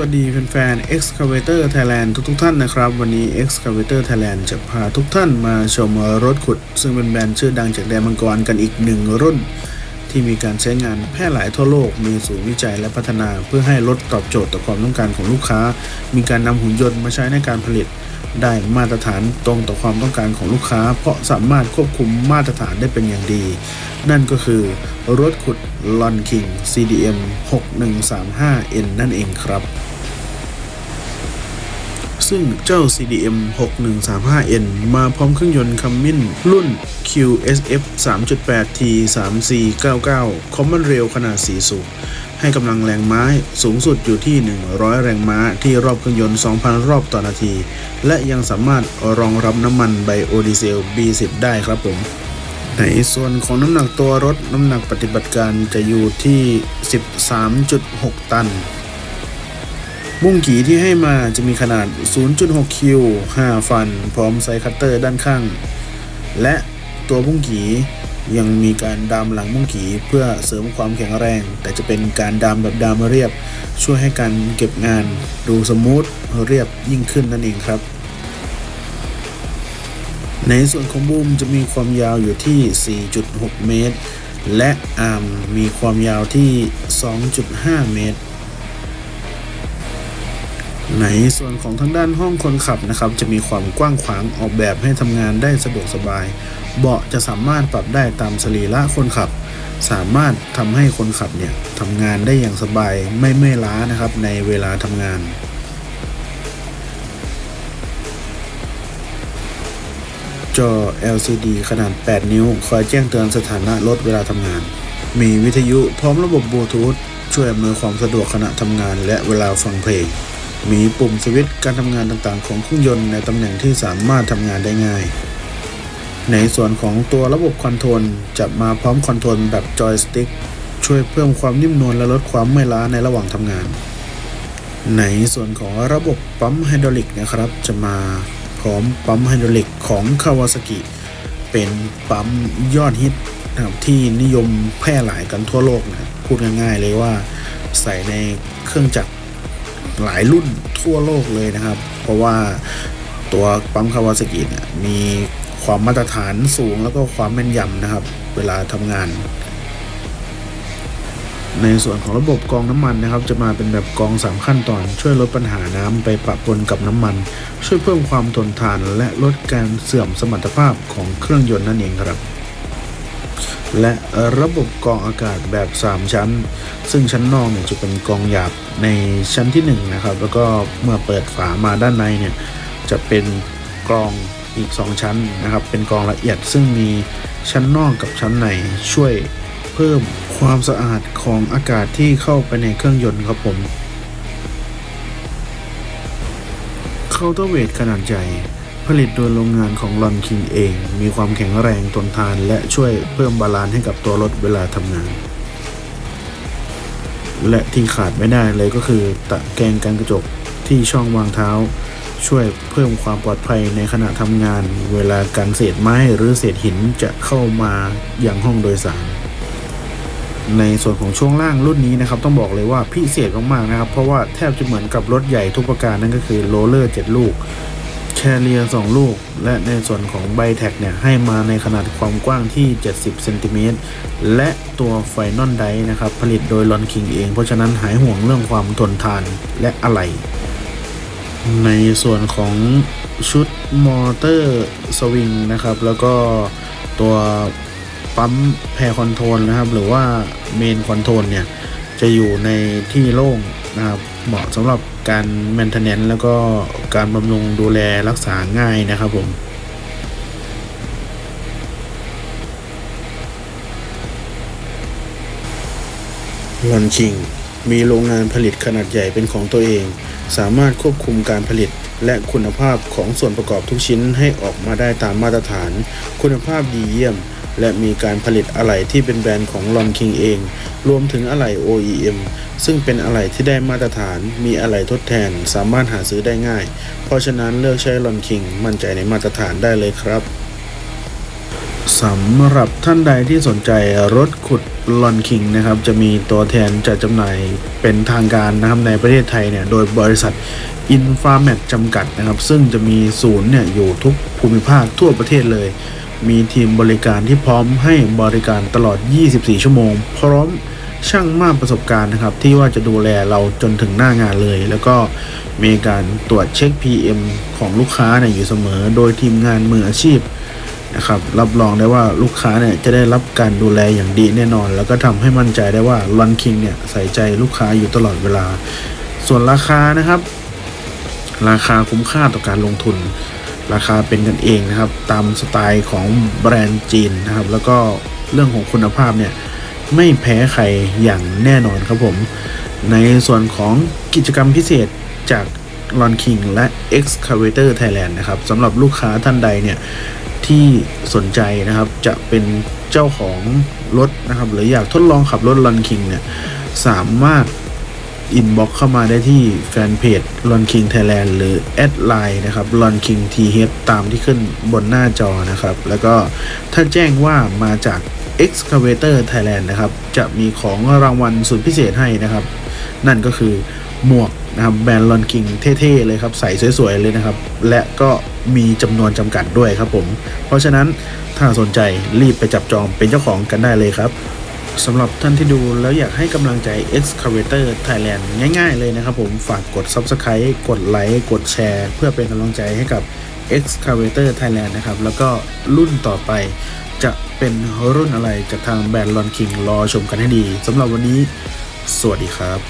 วัสดีแฟนๆ Excavator Thailand ทุกๆท่านนะครับ วันนี้ Excavator Thailand จะพาทุกท่านมาชมรถขุด ซึ่งเป็นแบรนด์ชื่อดังจากแดนมังกรกันอีกหนึ่งรุ่น ที่มีการใช้งานแพร่หลายทั่วโลก มีศูนย์วิจัยและพัฒนาเพื่อให้รถตอบโจทย์ต่อความต้องการของลูกค้า มีการนำหุ่นยนต์มาใช้ในการผลิต ได้มาตรฐานตรงต่อความต้องการของลูกค้า เพราะสามารถควบคุมมาตรฐานได้เป็นอย่างดี นั่นก็คือ รถขุด Lon King CDM 6135N นั่นเองครับ ซึ่งเจ้า CDM 6135N มาพร้อมเครื่องยนต์คัมมินรุ่น QSF 3.8T 3499 Common Rail ขนาด4สูบ ให้กำลังแรงม้าสูงสุดอยู่ที่ 100 แรงม้าที่รอบเครื่องยนต์ 2,000 รอบต่อนาที และยังสามารถรองรับน้ำมันไบโอดีเซล B10 ได้ครับผม ในส่วนของน้ำหนักตัวรถน้ำหนักปฏิบัติการจะอยู่ที่ 13.6 ตัน บุ้งกีที่ให้มาจะมีขนาด 0.6 คิว 5 ฟัน พร้อมไซคัตเตอร์ด้านข้าง และตัวบุ้งกี ยังมีการดามหลังบุ้งกีเพื่อเสริมความแข็งแรง แต่จะเป็นการดามแบบดามเรียบ ช่วยให้การเก็บงานดูสมูทเรียบยิ่งขึ้นนั่นเองครับ ในส่วนของบูมจะมีความยาวอยู่ที่ 4.6 เมตร และอาร์มมีความยาวที่ 2.5 เมตร ในส่วนของทางด้านห้องคนขับนะครับ จะมีความกว้างขวางออกแบบให้ทำงานได้สะดวกสบาย เบาะจะสามารถปรับได้ตามสรีระคนขับ สามารถทำให้คนขับเนี่ยทำงานได้อย่างสบายไม่เมื่อยล้านะครับในเวลาทำงานจอ LCD ขนาด 8 นิ้ว คอยแจ้งเตือนสถานะรถเวลาทำงาน มีวิทยุพร้อมระบบบลูทูธช่วยอำนวยความสะดวกขณะทำงานและเวลาฟังเพลง มีปุ่มสวิตช์การทำงานต่างๆ ของเครื่องยนต์ในตำแหน่งที่สามารถทำงานได้ง่าย ในส่วนของตัวระบบคอนโทรลจะมาพร้อมคอนโทรลแบบจอยสติ๊กช่วยเพิ่มความนิ่มนวลและลดความเมื่อยล้าในระหว่างทำงาน ในส่วนของระบบปั๊มไฮดรอลิกนะครับ จะมาพร้อมปั๊มไฮดรอลิกของคาวาซากิเป็นปั๊มยอดฮิตนะครับที่นิยมแพร่หลายกันทั่วโลกนะพูดง่ายๆเลยว่าใส่ในเครื่องจักร หลายรุ่นทั่วโลกเลยนะครับ เพราะว่าตัวปั๊มคาวาซากิเนี่ยมีความมาตรฐานสูงแล้วก็ความแม่นยำนะครับ เวลาทำงาน ในส่วนของระบบกองน้ำมันนะครับ จะมาเป็นแบบกอง 3 ขั้นตอน ช่วยลดปัญหาน้ำไปปะปนกับน้ำมัน ช่วยเพิ่มความทนทานและลดการเสื่อมสมรรถภาพของเครื่องยนต์นั่นเองครับ และระบบกรองอากาศแบบ 3 ชั้น ซึ่งชั้นนอกเนี่ยจะเป็นกรองหยาบในชั้นที่1นะครับแล้วก็เมื่อเปิดฝามาด้านในเนี่ยจะเป็นกรองอีก 2 ชั้นนะครับ เป็นกรองละเอียดซึ่งมีชั้นนอกกับชั้นในช่วยเพิ่มความสะอาดของอากาศที่เข้าไปในเครื่องยนต์ครับผมเคาน์เตอร์เวทขนาดใหญ่ ผลิตโดยโรงงานของลอนคิงเอง มีความแข็งแรงทนทานและช่วยเพิ่มบาลานซ์ให้กับตัวรถเวลาทำงาน และที่ขาดไม่ได้เลยก็คือ ตะแกรงกันกระจกที่ช่องวางเท้า ช่วยเพิ่มความปลอดภัยในขณะทำงาน เวลาการเศษไม้หรือเศษหินจะเข้ามาอย่างห้องโดยสารในส่วนของช่วงล่างรุ่นนี้นะครับต้องบอกเลยว่าพิเศษมากๆนะครับ เพราะว่าแทบจะเหมือนกับรถใหญ่ทุกประการนั่นก็คือโรลเลอร์ 7 ลูก แคเรีย2ลูก และในส่วนของไบแท็กเนี่ยให้มาในขนาดความกว้างที่ 70เซนติเมตรและตัวไฟนอลไดนะครับ ผลิตโดยลอนคิงเอง เพราะฉะนั้นหายห่วงเรื่องความทนทานและอะไหล่ในส่วนของชุดมอเตอร์สวิงนะครับ แล้วก็ตัวปั๊มแพรคอนโทรลนะครับ หรือว่าเมนคอนโทรลเนี่ย จะอยู่ในที่โล่ง นะครับเหมาะสำหรับการแมนเทนแนนแล้วก็การบำรุงดูแลรักษาง่ายนะครับผมลอนคิงมีโรงงานผลิตขนาดใหญ่เป็นของตัวเอง สามารถควบคุมการผลิตและคุณภาพของส่วนประกอบทุกชิ้นให้ออกมาได้ตามมาตรฐาน คุณภาพดีเยี่ยม และมีการผลิตอะไหล่ที่เป็นแบรนด์ของลอนคิงเอง รวมถึงอะไหล่ OEM ซึ่งเป็นอะไหล่ที่ได้มาตรฐาน มีอะไหล่ทดแทน สามารถหาซื้อได้ง่าย เพราะฉะนั้นเลือกใช้ลอนคิงมั่นใจในมาตรฐานได้เลยครับสำหรับท่านใดที่สนใจรถขุดลอนคิงนะครับจะมีตัวแทนจัดจำหน่ายเป็นทางการนะครับในประเทศไทยเนี่ยโดยบริษัท i n f a m a t จำกัดนะครับ ซึ่งจะมีศูนย์เนี่ยอยู่ทุกภูมิภาคทั่วประเทศเลย มีทีมบริการที่พร้อมให้บริการตลอด 24 ชั่วโมง พร้อมช่างมากประสบการณ์นะครับ ที่ว่าจะดูแลเราจนถึงหน้างานเลย แล้วก็มีการตรวจเช็ค PM ของลูกค้าเนี่ยอยู่เสมอ โดยทีมงานมืออาชีพนะครับรับรองได้ว่าลูกค้าเนี่ยจะได้รับการดูแลอย่างดีแน่นอน แล้วก็ทำให้มั่นใจได้ว่า Run King เนี่ยใส่ใจลูกค้าอยู่ตลอดเวลา ส่วนราคานะครับ ราคาคุ้มค่าต่อการลงทุน ราคาเป็นกันเองนะครับ ตามสไตล์ของแบรนด์จีนนะครับ แล้วก็เรื่องของคุณภาพเนี่ยไม่แพ้ใครอย่างแน่นอนครับผม ในส่วนของกิจกรรมพิเศษจาก r o n King และ Excavator Thailand นะครับสำหรับลูกค้าท่านใดเนี่ยที่สนใจนะครับจะเป็นเจ้าของรถนะครับ หรืออยากทดลองขับรถ r o n King เนี่ยสามารถ อินบ็อกเข้ามาได้ที่แฟนเพจ r o n King Thailand หรือแอดไลน์นะครับ r o n King TH ตามที่ขึ้นบนหน้าจอนะครับ แล้วก็ถ้าแจ้งว่ามาจาก Excavator Thailand นะครับ จะมีของรางวัลสุดพิเศษให้นะครับ นั่นก็คือหมวกนะครับแบรนด์ลอนคิงเท่ๆเลยครับ ใส่สวยๆเลยนะครับ และก็มีจำนวนจำกัดด้วยครับผม เพราะฉะนั้นถ้าสนใจรีบไปจับจองเป็นเจ้าของกันได้เลยครับ สำหรับท่านที่ดูแล้วอยากให้กำลังใจ Excavator Thailand ง่ายๆเลยนะครับผมฝากกด Subscribe กดไลค์กดแชร์ เพื่อเป็นกำลังใจให้กับ Excavator Thailand นะครับ แล้วก็รุ่นต่อไปจะเป็นรุ่นอะไรจากทางแบรนด์ลอนคิงรอชมกันให้ดีสำหรับวันนี้ สวัสดีครับ